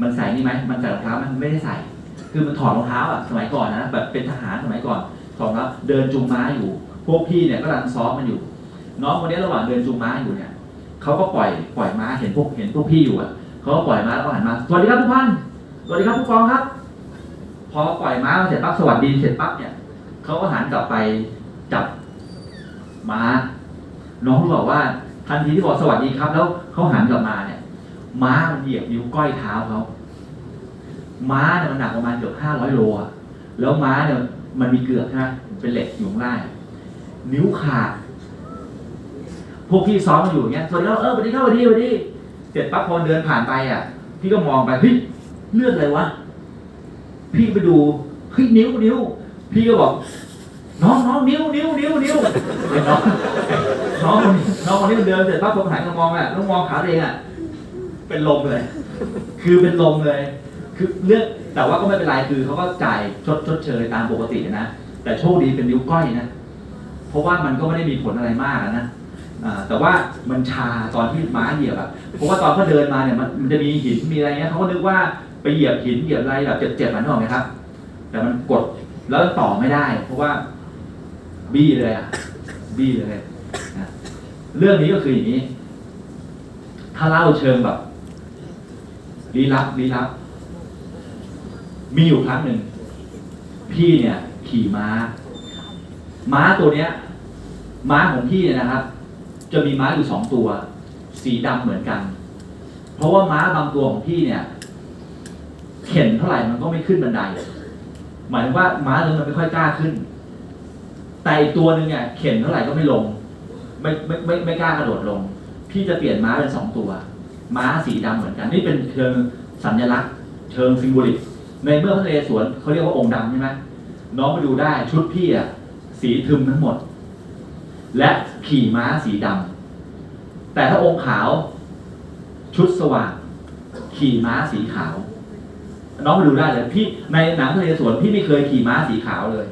มันใส่นี่ไหมมันใส่รองเท้ามันไม่ได้ใส่ คือมันถอดรองเท้าอะสมัยก่อนนะแบบเป็นทหารสมัยก่อนถอดรองเท้าเดินจูงม้าอยู่ พวกพี่เนี่ยก็กำลังซ้อมมันอยู่ น้องคนนี้ระหว่างเดินจูงม้าอยู่เนี่ยเขาก็ปล่อยปล่อยม้าเห็นพวกเห็นพวกพี่อยู่อะเขาก็ปล่อยม้าแล้วก็หันมาสวัสดีครับทุกท่านสวัสดีครับผู้กองครับ พอปล่อยม้าเสร็จปั๊บสวัสดีเสร็จปั๊บเนี่ยเขาก็หันกลับไปจับม้าน้องบอกว่าทันทีที่บอกสวัสดีครับ แล้วเขาหันกลับมาเนี่ย ม้ามันเหยียบนิ้วก้อยเท้าเขาม้าเนี่ยมันหนักประมาณเกือบห้าร้อยโลอะแล้วม้าเนี่ยมันมีเกือกใช่ไหมเป็นเหล็กอยู่ข้างล่างนิ้วขาดพวกพี่ซ้อมมาอยู่อย่างเงี้ยสวัสดีครับเออสวัสดีครับสวัสดีสวัสดีเสร็จปั๊บพอเดินผ่านไปอะ พี่ก็มองไปเฮ้ยเลือดอะไรวะพี่ไปดูเฮ้ยนิ้วนิ้วพี่ก็บอกน้องน้องนิ้วนิ้วนิ้วนิ้วน้องน้องคนนี้น้องคนนี้มันเดินเสร็จปั๊บผมหันมามองอะต้องมองขาเองอะ เป็นลมเลย คือเป็นลมเลย คือเลือกแต่ว่าก็ไม่เป็นไรคือเขาก็จ่ายชดชดเชยตามปกตินะ แต่โชคดีเป็นนิ้วก้อยนะ เพราะว่ามันก็ไม่ได้มีผลอะไรมากนะแต่ว่ามันชาตอนที่ม้าเหยียบอะเพราะว่าตอนเขาเดินมาเนี่ยมันมันจะมีหินมีอะไรเงี้ยเขาก็นึกว่าไปเหยียบหินเหยียบอะไรแบบเจ็บๆมันนึกออกไหมครับ แต่มันกดแล้วต่อไม่ได้ เพราะว่าบี้เลยอะบี้เลยนะเรื่องนี้ก็คืออย่างนี้ ถ้าเล่าเชิงแบบ ลี้ลับลี้ลับ มีอยู่ครั้งหนึ่ง พี่เนี่ย ขี่ม้า ม้าตัวเนี้ย ม้าของพี่เนี่ยนะครับ จะมีม้าอยู่สองตัว สีดำเหมือนกัน เพราะว่าม้าบางตัวของพี่เนี่ย เข็นเท่าไหร่มันก็ไม่ขึ้นบันได หมายถึงว่าม้าตัวนั้นมันไม่ค่อยกล้าขึ้น แต่อีกตัวหนึ่งเนี่ย เข็นเท่าไหร่ก็ไม่ลง ไม่ไม่ไม่ไม่กล้ากระโดดลง พี่จะเปลี่ยนม้าเป็นสองตัว ม้าสีดำเหมือนกัน นี่เป็นเชิงสัญลักษณ์ เชิงซิงโบลิก ในเมื่อพระนเรศวรเขาเรียกว่าองค์ดำใช่ไหมน้องไปดูได้ชุดพี่อะสีทึมทั้งหมด และขี่ม้าสีดำแต่ถ้าองค์ขาวชุดสว่าง ขี่ม้าสีขาว น้องไปดูได้เลยพี่ในหนังทะเลสวนพี่ไม่เคยขี่ม้าสีขาวเลย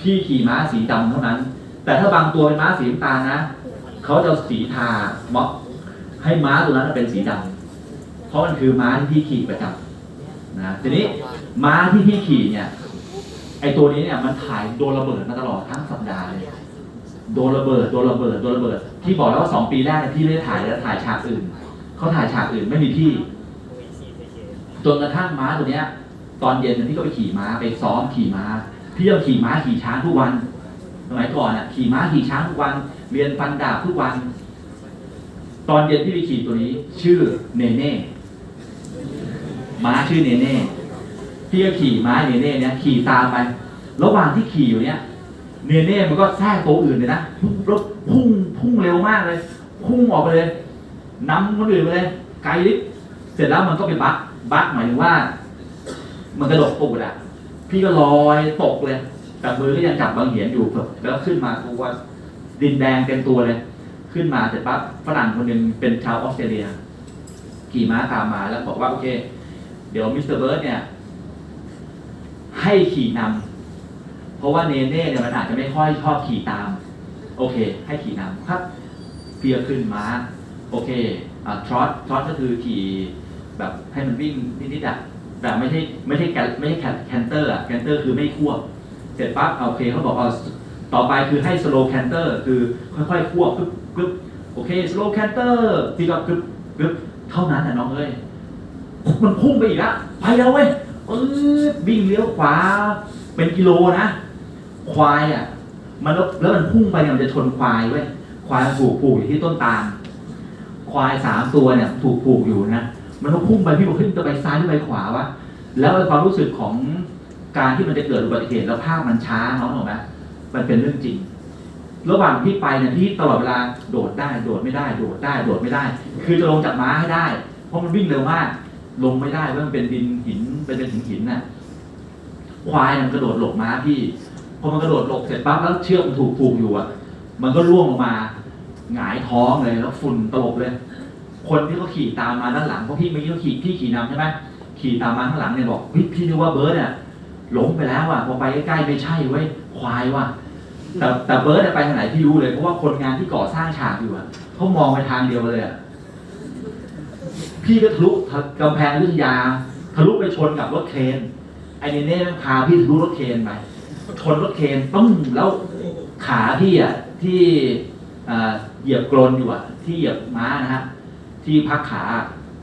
พี่ขี่ม้าสีดำเท่านั้น แต่ถ้าบางตัวเป็นม้าสีน้ำตาลนะเขาจะสีทาม็อก ให้ม้าตัวนั้นเป็นสีดำเพราะมันคือม้าที่พี่ขี่ประจำนะทีนี้ม้าที่พี่ขี่เนี่ยไอตัวนี้เนี่ยมันถ่ายโดนระเบิดมาตลอดทั้งสัปดาห์เลยโดนระเบิดโดนระเบิดโดนระเบิดที่บอกแล้วว่าสองปีแรกเนี่ยพี่ไม่ได้ถ่ายแล้วถ่ายฉากอื่นเขาถ่ายฉากอื่นไม่มีพี่จนกระทั่งม้าตัวเนี้ย ตอนเย็นพี่ก็ไปขี่ม้าไปซ้อมขี่ม้า พี่ต้องขี่ม้าขี่ช้างทุกวันสมัยก่อนอะขี่ม้าขี่ช้างทุกวันเรียนฟันดาบทุกวัน ตอนเย็นพี่ไปขี่ตัวนี้ ชื่อเนเน่ม้าชื่อเนเน่พี่ก็ขี่ม้าเนเน่เนี่ยขี่ตามไประหว่างที่ขี่อยู่เนี่ยเนเน่มันก็แทรกตัวอื่นเลยนะรถพุ่งพุ่งเร็วมากเลย พุ่งออกไปเลยนำคนอื่นไปเลย ไกลลิบเสร็จแล้วมันก็ไปบักบักหมายถึงว่า มันกระโดดตูดอะ พี่ก็ลอยตกเลยแต่มือก็ยังจับบางเหียนอยู่แล้วขึ้นมาตัวดินแดงเต็มตัวเลย ขึ้นมาเสร็จปั๊บฝรั่งคนหนึ่งเป็นชาวออสเตรเลีย ขี่ม้าตามมาแล้วบอกว่าโอเค เดี๋ยวมิสเตอร์เบิร์ดเนี่ย ให้ขี่นำเพราะว่าเนเน่เนี่ยมันอาจจะไม่ค่อยชอบขี่ตาม โอเค ให้ขี่นำครับเพียขึ้นม้า โอเคอ่าทรอตทรอตก็คือขี่แบบให้มันวิ่งนิดๆอะแต่ไม่ใช่ไม่ใช่แกไม่ใช่แคนเตอร์อะแคนเตอร์คือไม่ควบ เสร็จปั๊บโอเคเขาบอกเอาต่อไปคือให้สโลว์แคนเตอร์คือค่อยๆควบกึ๊บ กึบโอเคสโลแคนเตอร์พี่ก็กึบกึบเท่านั้นนะน้องเอ้ยมันพุ่งไปอีกแล้วไปแล้วเว้ยปื๊ดวิ่งเลี้ยวขวาเป็นกิโลนะ ควายอะ มันแล้วมันพุ่งไปเนี่ยมันจะชนควายเว้ยควายถูกผูกอยู่ที่ต้นตาลควายสามตัวเนี่ยถูกผูกอยู่นะมันก็พุ่งไปพี่บอกขึ้นจะไปซ้ายหรือไปขวาวะแล้วความรู้สึกของการที่มันจะเกิดอุบัติเหตุแล้วภาพมันช้าน้องถูกไหมมันเป็นเรื่องจริง ระหว่างที่ไปเนี่ยพี่ตลอดเวลาโดดได้โดดไม่ได้โดดได้โดดไม่ได้ คือจะลงจากม้าให้ได้ เพราะมันวิ่งเร็วมาก ลงไม่ได้เพราะมันเป็นดินหินเป็นเป็นหินหินน่ะควายมันกระโดดหลบม้าพี่พอมันกระโดดหลบเสร็จปั๊บแล้วเชือกมันถูกผูกอยู่อะ มันก็ร่วงลงมาหงายท้องเลยแล้วฝุ่นตลบเลย คนที่เขาขี่ตามมาด้านหลังเพราะพี่เมื่อกี้เขาขี่พี่ขี่นำใช่ไหมขี่ตามมาข้างหลังเนี่ยบอกเฮ้ยพี่นึกว่าเบิร์ดเนี่ยหลงไปแล้วอะพอไปใกล้ๆไม่ใช่เว้ยควายว่ะ แต่แต่เบิร์ดไปทางไหนพี่รู้เลย เพราะว่าคนงานที่ก่อสร้างฉากอยู่อะเขามองไปทางเดียวเลยอะพี่ก็ทะลุกำแพงอยุธยาทะลุไปชนกับรถเครนไอ้เนเน่พาพี่ทะลุรถเครนไปชนรถเครนปึ้งแล้วขาพี่อะที่อ่าเหยียบกรนอยู่อะ ที่เหยียบม้านะฮะที่พักขา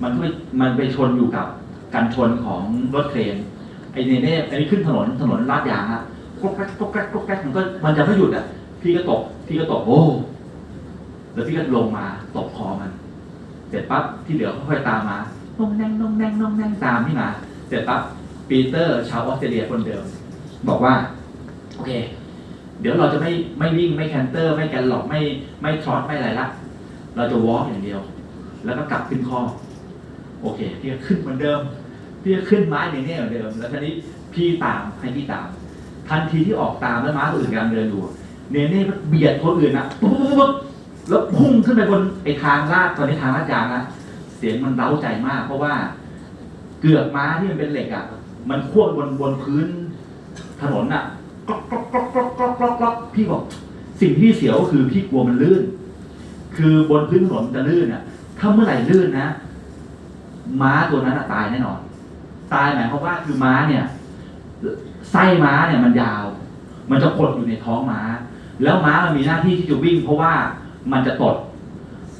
มันไปมันไปชนอยู่กับกันชนของรถเครนไอ้เนเน่อันนี้ขึ้นถนนถนนลาดยางฮะ ก๊กแก๊กก๊กแก๊กก๊กแก๊กมันก็มันจะไม่หยุดอะพี่ก็ตกพี่ก็ตกโอ้แล้วพี่ก็ลงมาตกคอมัน เสร็จปั๊บที่เหลือค่อยๆตามมาน้องแนงน้องแนงน้องแนงตามพี่มาเสร็จปั๊บปีเตอร์ชาวออสเตรเลียคนเดิม บอกว่า โอเค เดี๋ยวเราจะไม่ไม่วิ่งไม่แคนเตอร์ ไม่แกนหลอกไม่ไม่ทรอตไม่อะไรละเราจะวอล์กอย่างเดียว แล้วก็กลับขึ้นคอโอเค พี่ก็ขึ้นเหมือนเดิม พี่ก็ขึ้นไม้อย่างนี้เหมือนเดิม แล้วทีนี้พี่ตามให้พี่ตาม ทันทีที่ออกตามแล้วม้าตัวอื่นกำลังเดินอยู่เนเน่เบียดคนอื่นนะปุ๊บปุ๊บปุ๊บแล้วพุ่งขึ้นไปบนไอ้ทางลาดตอนนี้ทางลาดยางนะเสียงมันเร้าใจมาก เพราะว่าเกือกม้าที่มันเป็นเหล็กอะ มันควบบนบนพื้นถนนอะก๊อกก๊อกก๊อกก๊อกก๊อกก๊อกก๊อกพี่บอก สิ่งที่เสียวก็คือพี่กลัวมันลื่น คือบนพื้นถนนจะลื่นอะ ถ้าเมื่อไหร่ลื่นนะ ม้าตัวนั้นอะตายแน่นอน ตายหมายความว่าคือม้าเนี่ย ไส้ม้าเนี่ยมันยาว มันจะกดอยู่ในท้องม้า แล้วม้ามันมีหน้าที่ที่จะวิ่ง เพราะว่ามันจะตด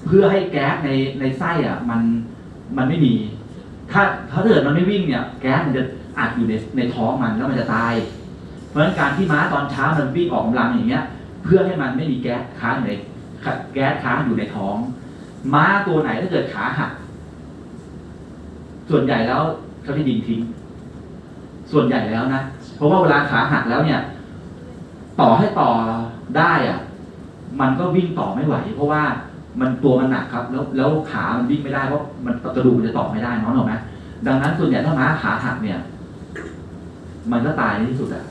เพื่อให้แก๊สในในไส้อะ มันมันไม่มี ถ้าถ้าเกิดมันไม่วิ่งเนี่ย แก๊สมันจะอัดอยู่ในในท้องมันแล้วมันจะตาย เพราะฉะนั้นการที่ม้าตอนเช้ามันวิ่งออกกำลังอย่างเงี้ย เพื่อให้มันไม่มีแก๊สค้างอยู่ในแก๊สค้างอยู่ในท้อง ม้าตัวไหนถ้าเกิดขาหักส่วนใหญ่แล้วเขาจะยิงทิ้ง ส่วนใหญ่แล้วนะ เพราะว่าเวลาขาหักแล้วเนี่ย ต่อให้ต่อได้อะมันก็วิ่งต่อไม่ไหว เพราะว่ามันตัวมันหนักครับ แล้วแล้วขามันวิ่งไม่ได้เพราะมันกระดูกมันจะต่อไม่ได้น้องหรอกไหมดังนั้นส่วนใหญ่ถ้าม้าขาหักเนี่ย มันก็ตายในที่สุดอะ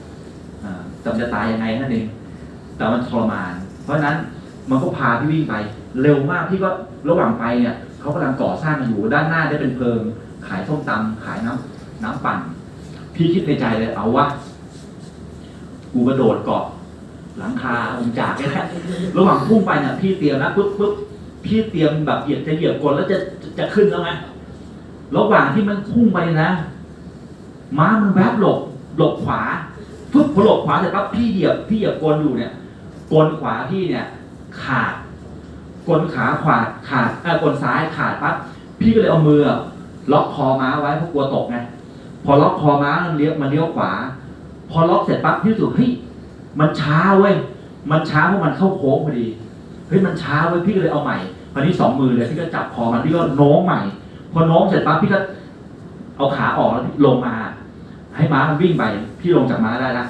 แต่จะตายยังไงนั่นเองแต่มันทรมาน เพราะฉะนั้นมันก็พาพี่วิ่งไป เร็วมากพี่ก็ระหว่างไปเนี่ยเขากำลังก่อสร้างกันอยู่ด้านหน้าได้เป็นเพิง ขายส้มตำขายน้ำน้ำปั่น พี่คิดในใจเลยเอาวะกูกระโดดเกาะหลังคาองค์จากแค่นั้นระหว่างพุ่งไปเนี่ยพี่เตรียมนะปุ๊บปุ๊บพี่เตรียมแบบเหยียบจะเหยียบกลแล้วจะจะจะขึ้นแล้วไงระหว่างที่มันพุ่งไปนะ ม้ามันแวบหลบหลบขวาปุ๊บพอหลบขวาเสร็จปั๊บพี่เหยียบพี่เหยียบกลอยู่เนี่ยกลขวาพี่เนี่ย ขาดกลขาขวาขาดเออกลซ้ายขาดปั๊บพี่ก็เลยเอามือล็อกคอม้าไว้เพราะกลัวตกไง พอล็อกคอม้ามันเลี้ยวมันเลี้ยวขวา พอล็อกเสร็จปั๊บพี่รู้สึกเฮ้ยมันช้าเว้ยมันช้าเพราะมันเข้าโค้งพอดีเฮ้ยมันช้าเว้ยพี่ก็เลยเอาใหม่คราวนี้สองมือเลยพี่ก็จับคอมันพี่ก็โน้มใหม่ พอโน้มเสร็จปั๊บพี่ก็เอาขาออกแล้วลงมา ให้ม้ามันวิ่งไปพี่ลงจากม้าได้ละ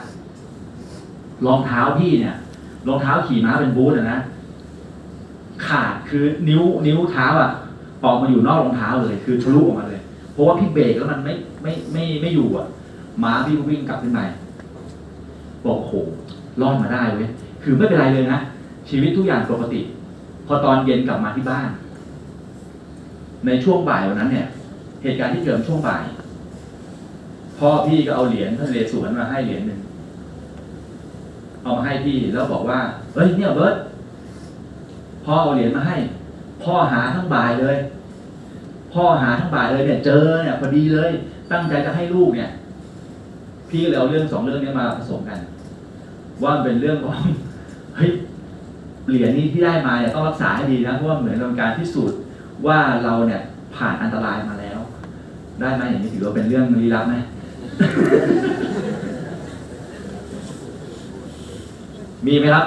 รองเท้าพี่เนี่ยรองเท้าขี่ม้าเป็นบูทอะนะขาดคือนิ้วนิ้วเท้าอะออกมาอยู่นอกรองเท้าเลย คือทะลุออกมาเลย เพราะว่าพี่เบรกแล้วมันไม่ไม่ไม่ไม่อยู่อะม้าพี่ก็วิ่งกลับขึ้นไปบอกโหรอดมาได้เว้ยคือไม่เป็นไรเลยนะ ชีวิตทุกอย่างปกติ พอตอนเย็นกลับมาที่บ้าน ในช่วงบ่ายวันนั้นเนี่ย เหตุการณ์ที่เกิดช่วงบ่ายพ่อพี่ก็เอาเหรียญพระนเรศวรมาให้เหรียญหนึ่งเอามาให้พี่แล้วบอกว่าเฮ้ยเนี่ยเบิร์ตพ่อเอาเหรียญมาให้ พ่อหาทั้งบ่ายเลย พ่อหาทั้งบ่ายเลยเนี่ยเจอเนี่ยพอดีเลย ตั้งใจจะให้ลูกเนี่ย พี่เลยเอาเรื่องสองเรื่องนี้มาผสมกัน ว่ามันเป็นเรื่องของเฮ้ยเหรียญนี้ที่ได้มาเนี่ยต้องรักษาให้ดีนะเพราะว่าเหมือนเป็นการพิสูจน์ว่าเราเนี่ยผ่านอันตรายมาแล้ว ได้ไหมอย่างนี้ถือว่าเป็นเรื่องลี้ลับไหมมีไหมครับ